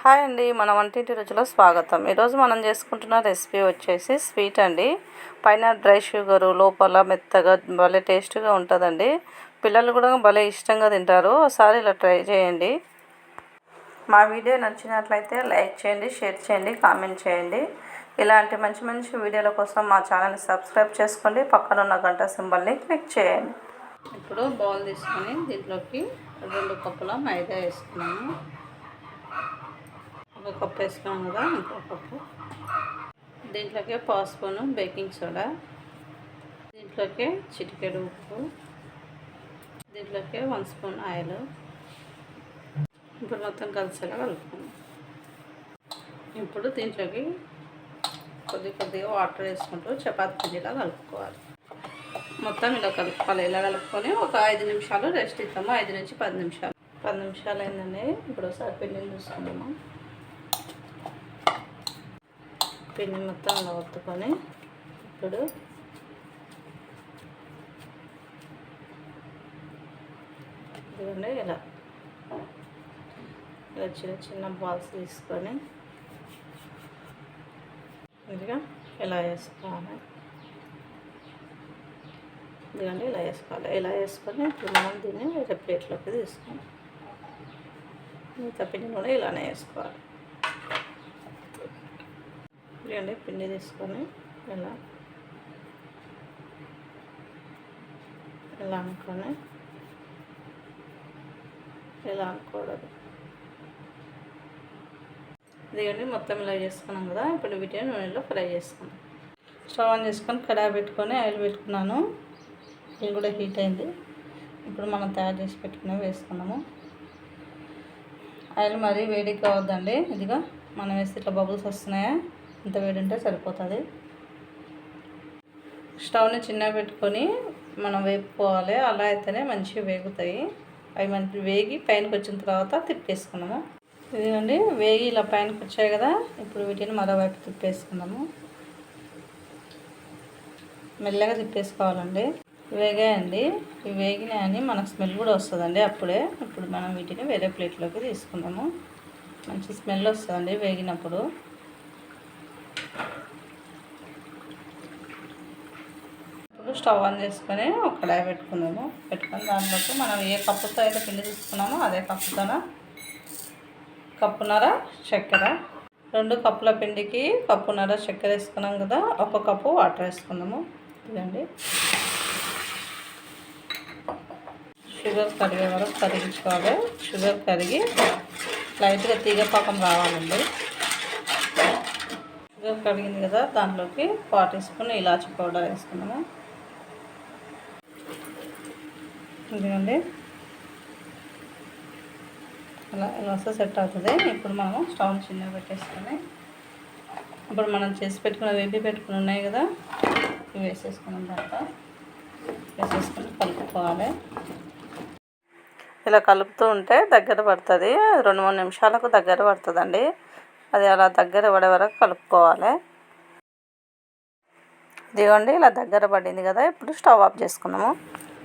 Hi అండి మన వంటింటి రుచిలో స్వాగతం. ఈరోజు మనం చేసుకుంటున్న రెసిపీ వచ్చేసి స్వీట్ అండి. పైన డ్రై షుగరు లోపల మెత్తగా భలే టేస్ట్గా ఉంటుందండి. పిల్లలు కూడా భలే ఇష్టంగా తింటారు. ఒకసారి ఇలా ట్రై చేయండి. మా వీడియో నచ్చినట్లయితే లైక్ చేయండి షేర్ చేయండి కామెంట్ చేయండి. ఇలాంటి మంచి మంచి వీడియోల కోసం మా ఛానల్ని సబ్స్క్రైబ్ చేసుకోండి. పక్కన ఉన్న గంట సింబల్ని క్లిక్ చేయండి. ఇప్పుడు బౌల్ తీసుకొని దీంట్లోకి రెండు కప్పుల మైదా వేసుకున్నాము. ఒక కప్పు వేసుకున్నాం కదా ఇంకో కప్పు. దీంట్లోకి పాస్పూను బేకింగ్ సోడా. దీంట్లోకి చిటికెడు ఉప్పు. దీంట్లోకి వన్ స్పూన్ ఆయిల్. ఇప్పుడు మొత్తం కలిసేలా కలుపుకుందాం. ఇప్పుడు దీంట్లోకి కొద్ది కొద్దిగా వాటర్ వేసుకుంటూ చపాతి పిండిలా కలుపుకోవాలి. మొత్తం ఇలా కలుపుకోవాలి. ఇలా కలుపుకొని ఒక ఐదు నిమిషాలు రెస్ట్ ఇద్దాము. ఐదు నుంచి పది నిమిషాలు. పది నిమిషాలు అయిందండి. ఇప్పుడు ఒకసారి పిండిని చూసుకుందాము. పిండి మొత్తం అలా ఒత్తుకొని ఇప్పుడు ఇదిగోండి ఇలా. ఇలా చిన్న చిన్న బాల్స్ తీసుకొని ఇదిగా ఇలా వేసుకోవాలి. ఇదిగోండి ఇలా వేసుకోవాలి. ఇలా వేసుకొని ఇప్పుడు మనం దీన్ని వేరే ప్లేట్లోకి తీసుకుందాం మిగతా పిండి కూడా ఇలానే వేసుకోవాలి. ఇదిగోండి పిండి తీసుకొని ఇలా ఇలా అనుకొని ఇలా అనుకోవడదు ఇదిగోండి మొత్తం ఇలా చేసుకున్నాం కదా ఇప్పుడు వీటిని నూనెలో ఫ్రై చేసుకున్నాం స్టవ్ ఆన్ చేసుకొని కడాయి పెట్టుకొని ఆయిల్ పెట్టుకున్నాను. ఇది కూడా హీట్ అయింది. ఇప్పుడు మనం తయారు చేసి పెట్టుకుని వేసుకున్నాము ఆయిల్ మరీ వేడికి కావద్దండి ఇదిగా మనం వేస్తే ఇట్లా బబుల్స్ వస్తున్నాయా? ఇంత వేడి ఉంటే సరిపోతుంది. స్టవ్ని చిన్నగా పెట్టుకొని మనం వేపుకోవాలి. అలా అయితేనే మంచిగా వేగుతాయి. అవి మంచి వేగి పైనకి వచ్చిన తర్వాత తిప్పేసుకున్నాము. ఇదిగోండి వేగి ఇలా పైనకి వచ్చాయి కదా. ఇప్పుడు వీటిని మరోవైపు తిప్పేసుకున్నాము. మెల్లగా తిప్పేసుకోవాలండి. వేగాయండి. ఇవి వేగినాయని మనకు స్మెల్ కూడా వస్తుందండి అప్పుడే. ఇప్పుడు మనం వీటిని వేరే ప్లేట్లోకి తీసుకుందాము. మంచి స్మెల్ వస్తుందండి వేగినప్పుడు. ఇప్పుడు స్టవ్ ఆన్ చేసుకొని ఒక కడాయి పెట్టుకున్నాము. పెట్టుకొని దాంట్లోకి మనం ఏ కప్పుతో అయితే పిండి తీసుకున్నామో అదే కప్పుతోన కప్పున్నర చక్కెర. రెండు కప్పుల పిండికి కప్పున్నర చక్కెర వేసుకున్నాం కదా ఒక కప్పు వాటర్ వేసుకుందాము ఇదండి. షుగర్ కరిగే వరకు కరిగించుకోవాలి. షుగర్ కరిగి లైట్గా తీగ పాకం రావాలండి. షుగర్ కడిగింది కదా దాంట్లోకి పావు టీ స్పూన్ ఇలాచి పౌడర్ వేసుకున్నాము. ఇదిగండి. అలా ఇలా వస్తే సెట్ అవుతుంది. ఇప్పుడు మనము స్టవ్ చిన్నగా పెట్టేసుకొని ఇప్పుడు మనం చేసి పెట్టుకున్న వేపి పెట్టుకుని ఉన్నాయి కదా ఇవి వేసేసుకున్నాం తర్వాత. వేసేసుకొని కలుపుకోవాలి. ఇలా కలుపుతూ ఉంటే దగ్గర పడుతుంది. రెండు మూడు నిమిషాలకు దగ్గర పడుతుందండి. అది అలా దగ్గర పడే వరకు కలుపుకోవాలి. ఇదిగోండి ఇలా దగ్గర పడింది కదా ఇప్పుడు స్టవ్ ఆఫ్ చేసుకున్నాము.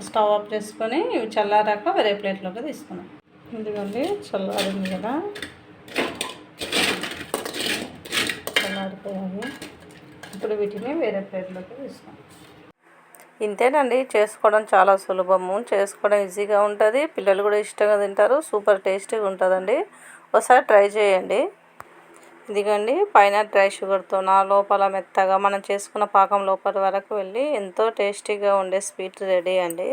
స్టవ్ ఆఫ్ చేసుకొని ఇవి చల్లారాక వేరే ప్లేట్లోకి తీసుకున్నాం ఇదిగోండి చల్లారింది కదా. చల్లారిపోయాయి. ఇప్పుడు వీటిని వేరే ప్లేట్లోకి తీసుకున్నాం ఇంతేనండి చేసుకోవడం చాలా సులభము. చేసుకోవడం ఈజీగా ఉంటుంది. పిల్లలు కూడా ఇష్టంగా తింటారు. సూపర్ టేస్టీగా ఉంటుందండి. ఒకసారి ట్రై చేయండి. ఇదిగండి పైన డ్రై షుగర్తో నా లోపల మెత్తగా మనం చేసుకున్న పాకం లోపల వరకు వెళ్ళి ఎంతో టేస్టీగా ఉండే స్వీట్ రెడీ అండి.